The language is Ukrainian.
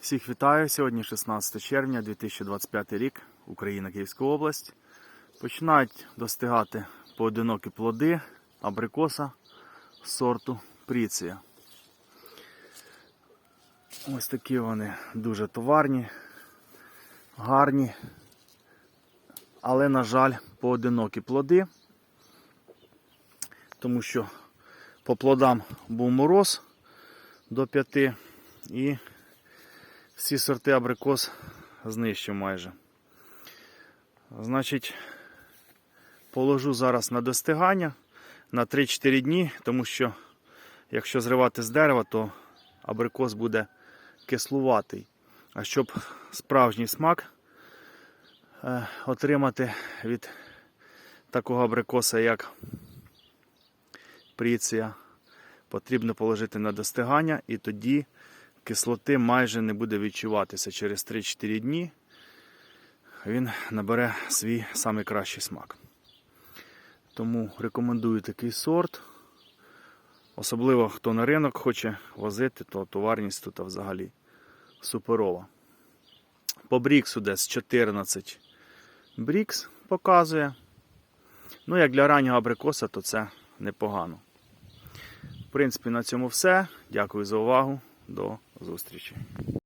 Всіх вітаю. Сьогодні 16 червня 2025 рік, Україна, Київська область. Починають достигати поодинокі плоди абрикоса сорту Пріція. Ось такі вони дуже товарні, гарні, але, на жаль, поодинокі плоди, тому що по плодам був мороз до 5 і всі сорти абрикос знищив майже. Значить, положу зараз на достигання на 3-4 дні, тому що якщо зривати з дерева, то абрикос буде кислуватий. А щоб справжній смак е, отримати від такого абрикоса, як пріція, потрібно положити на достигання і тоді кислоти майже не буде відчуватися через 3-4 дні. Він набере свій самий кращий смак. Тому рекомендую такий сорт. Особливо хто на ринок хоче возити, то товарність тут взагалі суперова. По бріксу десь 14 брікс показує. Ну, як для раннього абрикоса, то це непогано. В принципі, на цьому все. Дякую за увагу. До зустрічі.